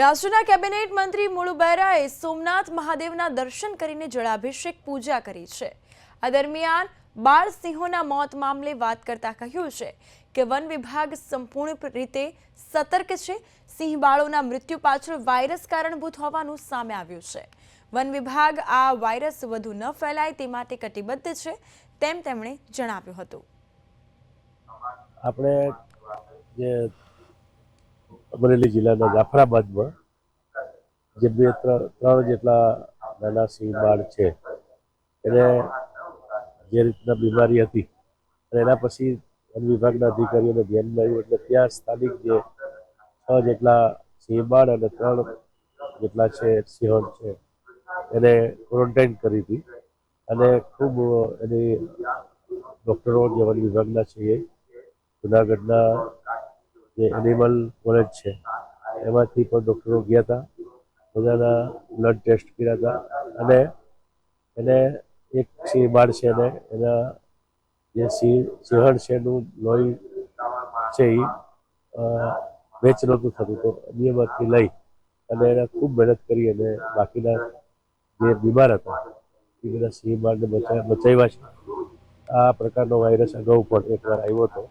રાજ્યના કેબિનેટ મંત્રી મુળુ બહેરાએ સોમનાથ મહાદેવના દર્શન કરીને જળાભિષેક પૂજા કરી છે. આ દરમિયાન બાળ સિંહોના મોત મામલે વાત કરતા કહ્યું છે કે વન વિભાગ સંપૂર્ણ રીતે સતર્ક છે. સિંહ બાળોના મૃત્યુ પાછળ વાયરસ કારણભૂત હોવાનું સામે આવ્યું છે. વન વિભાગ આ વાયરસ વધુ ન ફેલાય તે માટે કટિબદ્ધ છે તેમ તેમણે જણાવ્યું હતું. આપણે જે અમરેલી જિલ્લાના જાફરાબાદમાં જે બે, ત્રણ જેટલા નાના સિંહ બાળ છે, એને જે રીતના બીમારી હતી, અને એના પછી વન વિભાગના અધિકારીઓને ધ્યાનમાં આવ્યું એટલે ત્યાં સ્થાનિક જે છ જેટલા સિંહ બાળ અને ત્રણ જેટલા છે, સિંહણ છે, એને ક્વોરન્ટાઇન કરી હતી, અને ખૂબ એની ડૉક્ટરો જે વન વિભાગના છે એ જુનાગઢના જે એનિમલ કોલેજ છે. એમાંથી પણ ડૉક્ટરો ગયા હતા બધાના બ્લડ ટેસ્ટ કર્યા હતા અને એને એક સિંહ બાળ છે એને એના જે સિંહ, સિંહણ છે એનું લોહી છે એ વેચ નહોતું થતું તો અન્યમાંથી લઈ અને એને ખૂબ મહેનત કરી અને બાકીના જે બીમાર હતા, એ બધા સિંહ બાળને બચા બચાવ્યા છે. આ પ્રકારનો વાયરસ અગાઉ પણ એકવાર આવ્યો હતો.